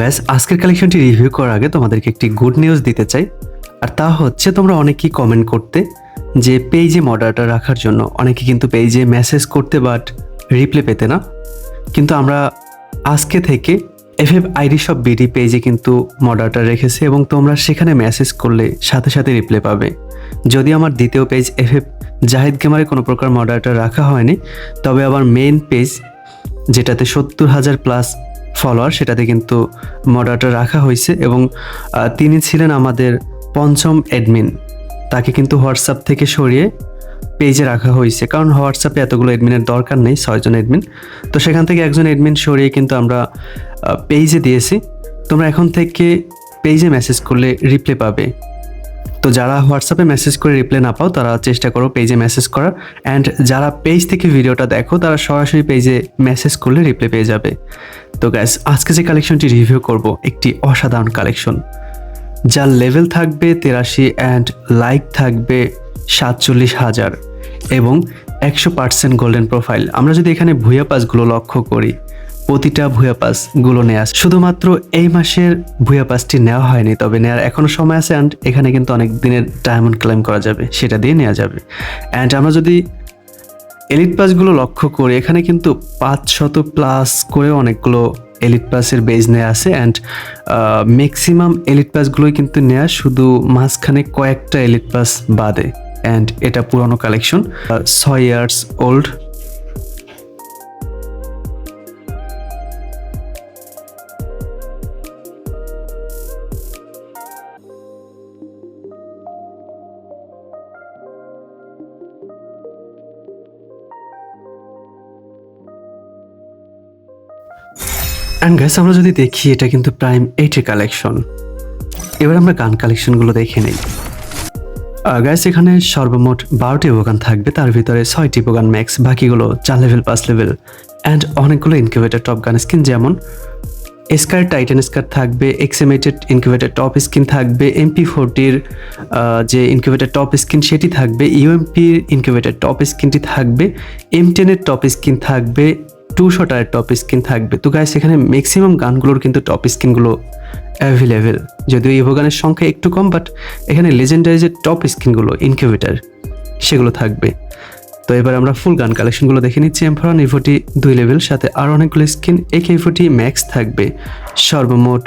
ব্যাস, আজকের কালেকশনটি রিভিউ করার আগে তোমাদেরকে একটি গুড নিউজ দিতে চাই। আর তা হচ্ছে, তোমরা অনেকেই কমেন্ট করতে যে পেজে মডারটা রাখার জন্য। অনেকে কিন্তু পেজে মেসেজ করতে বাট রিপ্লে পেতে না। কিন্তু আমরা আজকে থেকে এফ এফ আইডি সব বিডি পেজে কিন্তু মডারটা রেখেছে এবং তোমরা সেখানে মেসেজ করলে সাথে সাথে রিপ্লে পাবে। যদি আমার দ্বিতীয় পেজ এফ এফ জাহিদ গেমারে কোনো প্রকার মডারটা রাখা হয়নি, তবে আবার মেন পেজ যেটাতে সত্তর হাজার প্লাস ফলোয়ার, সেটাতে কিন্তু মডারেটর রাখা হয়েছে এবং তিনি ছিলেন আমাদের পঞ্চম অ্যাডমিন তাকে কিন্তু হোয়াটসঅ্যাপ থেকে সরিয়ে পেজে রাখা হয়েছে। কারণ হোয়াটসঅ্যাপে এতগুলো অ্যাডমিনের দরকার নেই, ছয়জন অ্যাডমিন তো সেখান থেকে একজন অ্যাডমিন সরিয়ে কিন্তু আমরা পেজে দিয়েছি। তোমরা এখন থেকে পেজে মেসেজ করলে রিপ্লে পাবে। তো যারা হোয়াটসঅ্যাপে মেসেজ করে রিপ্লে না পাও, তারা চেষ্টা করো পেজে মেসেজ করার। অ্যান্ড যারা পেজ থেকে ভিডিওটা দেখো, তারা সরাসরি পেজে মেসেজ করলে রিপ্লে পেয়ে যাবে। তো গ্যাস আজকে যে কালেকশনটি রিভিউ করব, একটি অসাধারণ কালেকশন যার লেভেল থাকবে তেরাশি অ্যান্ড লাইক থাকবে সাতচল্লিশ হাজার এবং একশো পার্সেন্ট গোল্ডেন প্রোফাইল আমরা যদি এখানে ভুয়া পাসগুলো লক্ষ্য করি, প্রতিটা ভুয়া পাসগুলো নেওয়া শুধুমাত্র এই মাসের ভুয়া পাসটি নেওয়া হয়নি, তবে নেওয়ার এখনও সময় আছে অ্যান্ড এখানে কিন্তু অনেক দিনের ডায়মন্ড ক্লেম করা যাবে, সেটা দিয়ে নেওয়া যাবে। অ্যান্ড আমরা যদি এলিট পাসগুলো লক্ষ্য করে, এখানে কিন্তু পাঁচ শত প্লাস করে অনেকগুলো এলিট পাসের বেজ নেওয়া আছে অ্যান্ড ম্যাক্সিমাম এলিট পাসগুলোই কিন্তু নেওয়া শুধু মাঝখানে কয়েকটা এলিট পাস বাদে। অ্যান্ড এটা পুরনো কালেকশন ছয় ইয়ার্স ওল্ড অ্যান্ড গ্যাস আমরা যদি দেখি, এটা কিন্তু প্রাইম এইটের কালেকশন এবার আমরা গান কালেকশনগুলো দেখে নেই। গ্যাস এখানে সর্বমোট বারোটি বোগান থাকবে, তার ভিতরে ছয়টি বোগান ম্যাক্স বাকিগুলো চার লেভেল পাঁচ লেভেল অ্যান্ড অনেকগুলো ইনকিউবেটার টপ গান স্কিন যেমন স্কার টাইটান স্কার থাকবে এক্সএমেটেড ইনকিউবেটার টপ স্কিন থাকবে এমপি ফোরটির যে ইনকিউবেটার টপ স্কিন সেটি থাকবে ইউএমপির ইনকিউবেটার টপ স্কিনটি থাকবে এম টেনের টপ স্কিন থাকবে টু শটারের টপ স্কিন থাকবে। তো গাইস এখানে ম্যাক্সিমাম গানগুলোর কিন্তু টপ স্ক্রিনগুলো অ্যাভেলেবেল যদিও ইভো গানের সংখ্যা একটু কম বাট এখানে লেজেন্ডারি যে টপ স্কিনগুলো ইনকিউবেটার সেগুলো থাকবে। তো এবার আমরা ফুল গান কালেকশনগুলো দেখে নিচ্ছি। এমফরান ইভোটি দুই লেভেল সাথে আরও অনেকগুলো স্কিন এক ইভোটি ম্যাক্স থাকবে। সর্বমোট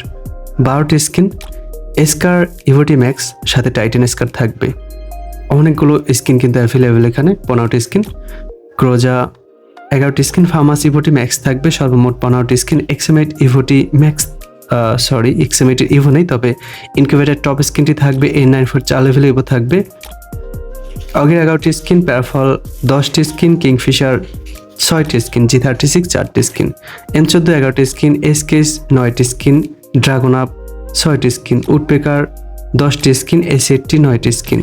বারোটি স্কিন এসকার ইভোটি ম্যাক্স সাথে টাইটেন স্কার থাকবে। অনেকগুলো স্কিন কিন্তু অ্যাভেলেবেল এখানে, পনেরোটি স্কিন ক্রোজা এগারোটি স্কিন ফার্মাস ইভোটি ম্যাক্স থাকবে, সর্বমোট পনেরোটি স্কিন এক্সএমএট ইভোটি ম্যাক্স সরি এক্সএমএটের ইভো নেই, তবে ইনকিউবেটার টপ স্কিনটি থাকবে, এ নাইন ফোর চার লেভেল ইভো থাকবে। আগের এগারোটি স্কিন প্যারাফল দশটি স্কিন কিংফিশার ছয়টি স্কিন জি থার্টি সিক্স চারটি স্কিন এম চোদ্দ এগারোটি স্কিন এসকেস নয়টি স্কিন ড্রাগন আপ ছয়টি স্কিন উডপেকার দশটি স্কিন এস এইটটি নয়টি স্কিন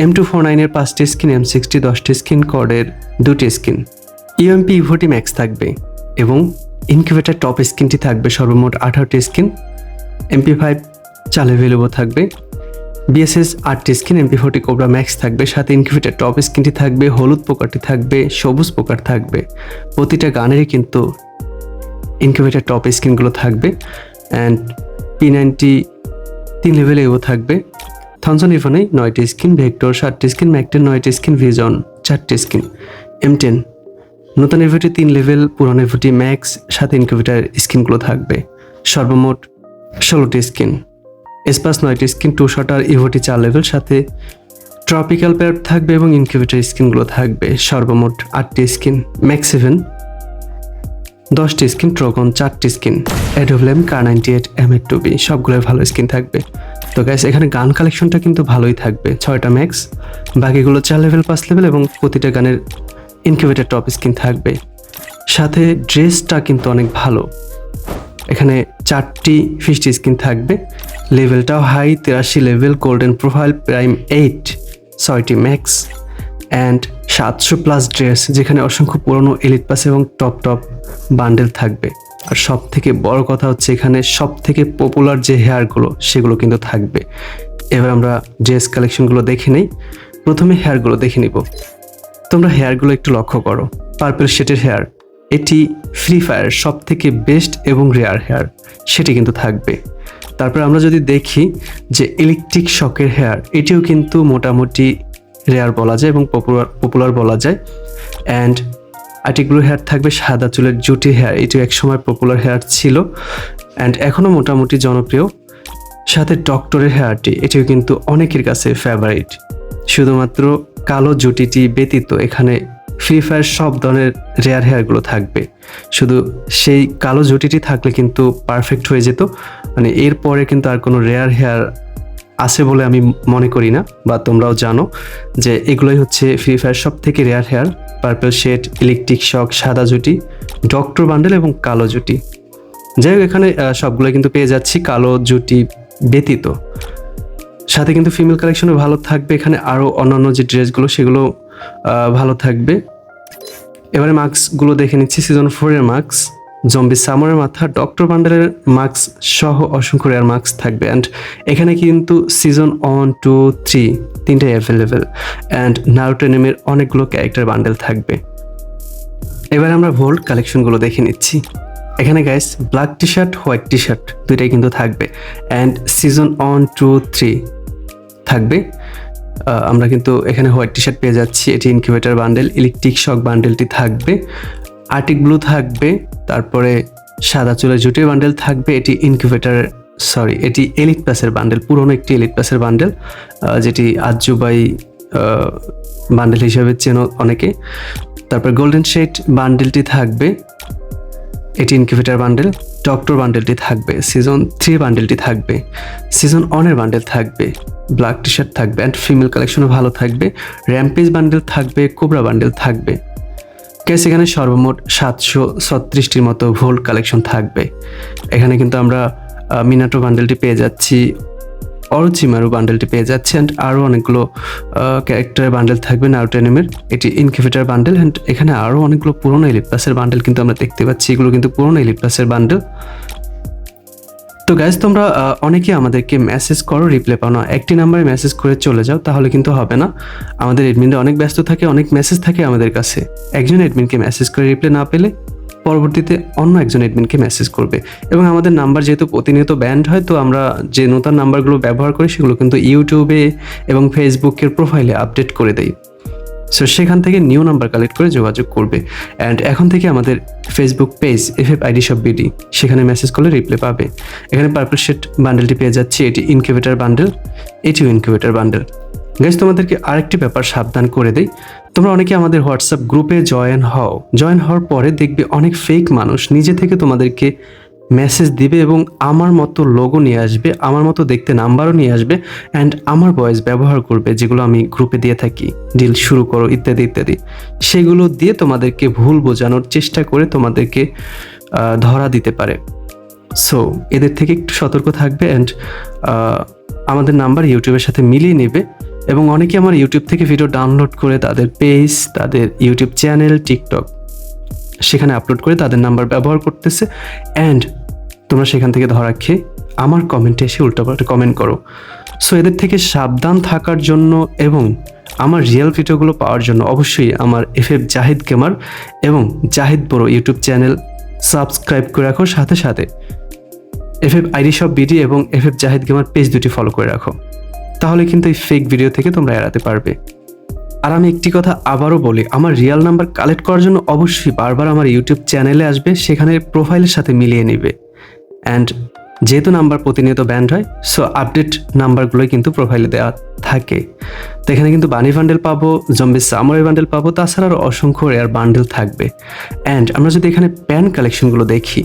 এম টু ফোর নাইনের পাঁচটি স্কিন এম সিক্সটি দশটি স্কিন কর্ডের দুটি স্কিন। ইউএমপি ইভোটি ম্যাক্স থাকবে এবং ইনকিউবেটার টপ স্কিনটি থাকবে সর্বমোট আঠারোটি স্কিন। এমপি ফাইভ চাল অ্যাভেলেবল থাকবে। বিএসএস আটটি skin MP forty cobra max থাকবে। সাথে ইনকিউবেটার টপ স্কিনটি থাকবে, হলুদ পোকারটি থাকবে, সবুজ পোকার থাকবে। প্রতিটা গানেরই কিন্তু ইনকিউবেটার টপ স্কিনগুলো থাকবে। অ্যান্ড পি নাইনটি তিন লেভেলে এও থাকবে। থনসন ইফোনে নয়টি স্কিন ভেক্টর সাতটি স্কিন ম্যাকটেন নয়টি স্কিন ভিজন চারটি স্কিন এম টেন নতুন ইভোটি তিন লেভেল পুরানো ইভোটি ম্যাক্স সাথে ইনকিউবেটার স্কিনগুলো থাকবে। সর্বমোট ষোলোটি স্কিন এসপাস নয়টি স্কিন টু শটার ইভোটি চার লেভেল সাথে ট্রপিক্যাল প্যাড থাকবে এবং ইনকিউবেটার স্কিনগুলো থাকবে। সর্বমোট আটটি স্কিন ম্যাক্স সেভেন দশটি স্কিন ট্রোকন চারটি skin অ্যাডোভলেম car ninety eight M eight two B সবগুলোই ভালো স্কিন থাকবে। তো গ্যাস এখানে গান কালেকশনটা কিন্তু ভালোই থাকবে। ছয়টা ম্যাক্স বাকিগুলো চার লেভেল পাঁচ লেভেল এবং প্রতিটা গানের ইনকিউবেটার টপ স্কিন থাকবে। সাথে ড্রেসটা কিন্তু অনেক ভালো। এখানে চারটি ফিস্টি স্কিন থাকবে। লেভেলটাও high তেরাশি level golden profile prime eight ছয়টি ম্যাক্স অ্যান্ড সাতশো প্লাস ড্রেস যেখানে অসংখ্য পুরনো এলিট পাস এবং টপ টপ বান্ডেল থাকবে। আর সব থেকে বড় কথা হচ্ছে এখানে সব থেকে পপুলার যে হেয়ারগুলো সেগুলো কিন্তু থাকবে। এবার আমরা ড্রেস কালেকশনগুলো দেখে নেই। প্রথমে হেয়ারগুলো দেখে নিব। তোমরা হেয়ারগুলো একটু লক্ষ্য করো। পার্পল শেডের হেয়ার এটি ফ্রি ফায়ার সব থেকে বেস্ট এবং রেয়ার হেয়ার সেটি কিন্তু থাকবে। তারপর আমরা যদি দেখি যে ইলেকট্রিক শকের হেয়ার এটিও কিন্তু মোটামুটি রেয়ার বলা যায় এবং পপুলার পপুলার বলা যায়। অ্যান্ড আর্টিগুলো হেয়ার থাকবে সাদা চুলের জুটি হেয়ার। এটিও একসময় পপুলার হেয়ার ছিল অ্যান্ড এখনও মোটামুটি জনপ্রিয়। সাথে ডক্টরের হেয়ারটি, এটিও কিন্তু অনেকের কাছে ফেভারিট শুধুমাত্র কালো জুটিটি ব্যতীত এখানে ফ্রি ফায়ার সব ধরনের রেয়ার হেয়ারগুলো থাকবে। শুধু সেই কালো জুটিটি থাকলে কিন্তু পারফেক্ট হয়ে যেত। মানে এরপরে কিন্তু আর কোনো রেয়ার হেয়ার আছে বলে আমি মনে করি না, বা তোমরাও জানো যে এগুলোই হচ্ছে ফ্রি ফায়ার সব থেকে rare hair purple shade electric shock সাদা জুটি ডক্টর বান্ডেল এবং কালো জুটি। যাই হোক, এখানে সবগুলো কিন্তু পেয়ে যাচ্ছি কালো জুটি ব্যতীত। সাথে কিন্তু ফিমেল কালেকশনও ভালো থাকবে। এখানে আরও অন্যান্য যে ড্রেসগুলো, সেগুলো ভালো থাকবে। এবারে মাস্কগুলো দেখে নিচ্ছি। সিজন ফোরের মাস্ক জম্বি সামরের মাথা, ডক্টর বান্ডেলের মাস্ক সহ অসংখ্য রেয়ার মাস্ক থাকবে। অ্যান্ড এখানে কিন্তু সিজন ওয়ান টু থ্রি তিনটাই অ্যাভেলেবেল অ্যান্ড নারুটেনেমের অনেকগুলো ক্যারেক্টার বান্ডেল থাকবে। এবার আমরা ভোল্ট কালেকশনগুলো দেখে নিচ্ছি। এখানে guys black T shirt white T shirt দুইটাই কিন্তু থাকবে। And season one two three থাকবে। আমরা কিন্তু এখানে হোয়াইট টি শার্ট পেয়ে যাচ্ছি। এটি ইনকিউবেটার বান্ডেল ইলেকট্রিক শক বান্ডেলটি থাকবে। আর্টিক ব্লু থাকবে, তারপরে সাদা চুলের জুটির বান্ডেল থাকবে, এটি ইনকিউবেটার সরি এটি এলিট প্লাসের বান্ডেল, পুরনো একটি এলিট প্লাসের বান্ডেল যেটি আজ্জুবাই বান্ডেল হিসেবে চেনো অনেকে। তারপর গোল্ডেন শেড বান্ডেলটি থাকবে, এটি ইনকিউবেটার বান্ডেল ডক্টর বান্ডেলটি থাকবে সিজন থ্রি বান্ডেলটি থাকবে সিজন ওয়ানের বান্ডেল থাকবে ব্ল্যাক টি শার্ট থাকবে অ্যান্ড ফিমেল কালেকশনও ভালো থাকবে র্যাম্পেজ বান্ডেল থাকবে কোবরা বান্ডেল থাকবে। কেস এখানে সর্বমোট সাতশো ছত্রিশটির মতো ভোল্ট কালেকশন থাকবে। এখানে কিন্তু আমরা মিনাটো বান্ডেলটি পেয়ে যাচ্ছি, অরচিমারু বান্ডেলটি পেয়ে যাচ্ছি অ্যান্ড আরও অনেকগুলো ক্যারেক্টার বান্ডেল থাকবে নারুটেনিমের এটি ইনকিউবেটার বান্ডেল অ্যান্ড এখানে আরও অনেকগুলো পুরোনো এলিপ্লাসের বান্ডেল কিন্তু আমরা দেখতে পাচ্ছি। এগুলো কিন্তু পুরোনো এলিপ্লাসের বান্ডেল তো গ্যাস তোমরা অনেকে আমাদেরকে মেসেজ করো রিপ্লাই পাও না। একটি নাম্বারে মেসেজ করে চলে যাও, তাহলে কিন্তু হবে না। আমাদের এডমিনরা অনেক ব্যস্ত থাকে, অনেক মেসেজ থাকে আমাদের কাছে। একজন এডমিনকে মেসেজ করে রিপ্লাই না পেলে পরবর্তীতে অন্য একজন এডমিনকে মেসেজ করবে। এবং আমাদের নাম্বার যেহেতু প্রতিনিয়ত ব্যান্ড হয়, তো আমরা যে নতুন নাম্বারগুলো ব্যবহার করি, সেগুলো কিন্তু ইউটিউবে এবং ফেসবুকের প্রোফাইলে আপডেট করে দেই। সো সেখান থেকে নিউ নাম্বার কালেক্ট করে যোগাযোগ করবে। অ্যান্ড এখন থেকে আমাদের Facebook page F F ID সব বিডি সেখানে মেসেজ করলে রিপ্লাই পাবে। এখানে পার্পল শেড বান্ডেলটি পেয়ে যাচ্ছি, এটি ইনকিউবেটার বান্ডেল এটিও ইনকিউবেটার বান্ডেল গাইজ তোমাদেরকে আরেকটি ব্যাপার সাবধান করে দেই। তোমরা অনেকে আমাদের হোয়াটসঅ্যাপ গ্রুপে জয়েন হও। জয়েন হওয়ার পরে দেখবে অনেক ফেক মানুষ নিজে থেকে তোমাদেরকে মেসেজ দিবে এবং আমার মতো লোগো নিয়ে আসবে, আমার মতো দেখতে নাম্বারও নিয়ে আসবে অ্যান্ড আমার ভয়েস ব্যবহার করবে যেগুলো আমি গ্রুপে দিয়ে থাকি ডিল শুরু করো, ইত্যাদি ইত্যাদি। সেগুলো দিয়ে তোমাদেরকে ভুল বোঝানোর চেষ্টা করে তোমাদেরকে ধরা দিতে পারে। সো এদের থেকে একটু সতর্ক থাকবে অ্যান্ড আমাদের নাম্বার ইউটিউবের সাথে মিলিয়ে নেবে এবং অনেকে আমার ইউটিউব থেকে ভিডিও ডাউনলোড করে তাদের পেজ তাদের ইউটিউব চ্যানেল টিকটক সেখানে আপলোড করে তাদের নাম্বার ব্যবহার করতেছে অ্যান্ড তোমরা সেখান থেকে ধরা খেয়ে আমার কমেন্টে এসে উল্টোপাল্টা কমেন্ট করো। সো এদের থেকে সাবধান থাকার জন্য এবং আমার রিয়েল ভিডিওগুলো পাওয়ার জন্য অবশ্যই আমার এফ এফ জাহিদ গেমার এবং জাহিদ বড় ইউটিউব চ্যানেল সাবস্ক্রাইব করে রাখো। সাথে সাথে এফ এফ আইডি সব বিডি এবং F F Zahid gamer page দুটি ফলো করে রাখো। তাহলে কিন্তু এই ফেক ভিডিও থেকে তোমরা এড়াতে পারবে। আর আমি একটি কথা আবারও বলি, আমার রিয়েল নাম্বার কালেক্ট করার জন্য অবশ্যই বারবার আমার ইউটিউব চ্যানেলে আসবে সেখানে প্রোফাইলের সাথে মিলিয়ে নেবে। অ্যান্ড যেহেতু নাম্বার প্রতিনিয়ত ব্যান্ড হয় সো আপডেট নাম্বারগুলোই কিন্তু প্রোফাইলে দেওয়া থাকে। তো এখানে কিন্তু বানি বান্ডেল পাবো জম্বি সামরি বান্ডেল পাবো, তাছাড়া আরও অসংখ্য রেয়ার বান্ডেল থাকবে। অ্যান্ড আমরা যদি এখানে প্যান কালেকশনগুলো দেখি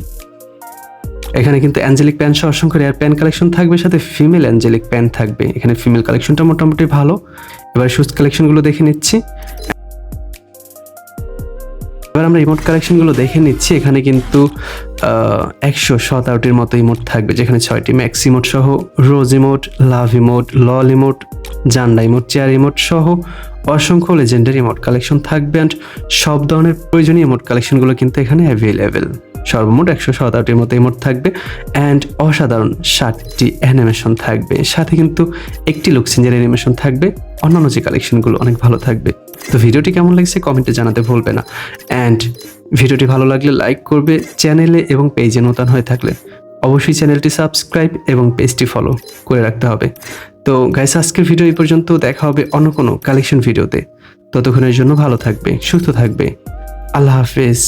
এখানে কিন্তু অ্যাঞ্জেলিক প্যান সহ অসংখ্য রেয়ার প্যান কালেকশন থাকবে, সাথে ফিমেল অ্যাঞ্জেলিক প্যান থাকবে। এখানে ফিমেল কালেকশনটা মোটামুটি ভালো। এবার শুজ কালেকশনগুলো দেখে নিচ্ছি। এবার আমরা ইমোট কালেকশনগুলো দেখে নিচ্ছি। এখানে কিন্তু একশো সতেরোটির মতো ইমোট থাকবে, যেখানে ছয়টি ম্যাক্স ইমোট সহ rose emote love emote lol emote জান্ডা emote chair emote সহ অসংখ্য লেজেন্ডারি ইমোট কালেকশন থাকবে। অ্যান্ড সব ধরনের প্রয়োজনীয় ইমোট কালেকশনগুলো কিন্তু এখানে অ্যাভেলেবেল সর্বমোট একশো সতেরোটির মতো ইমোট থাকবে। অ্যান্ড অসাধারণ ষাটটি অ্যানিমেশন থাকবে। সাথে কিন্তু একটি লুক চেঞ্জের অ্যানিমেশন থাকবে। অন্যান্য যে কালেকশনগুলো অনেক ভালো থাকবে। তো ভিডিওটি কেমন লাগছে কমেন্টে জানাতে ভুলবে না। অ্যান্ড ভিডিওটি ভালো লাগলে লাইক করবে চ্যানেলে এবং পেজে নতুন হয়ে থাকলে অবশ্যই চ্যানেলটি সাবস্ক্রাইব এবং পেজটি ফলো করে রাখতে হবে। তো গাইস আজকের ভিডিও এই পর্যন্ত। দেখা হবে অন্য কোনো কালেকশন ভিডিওতে ততক্ষণের জন্য ভালো থাকবে, সুস্থ থাকবে। আল্লাহ হাফেজ।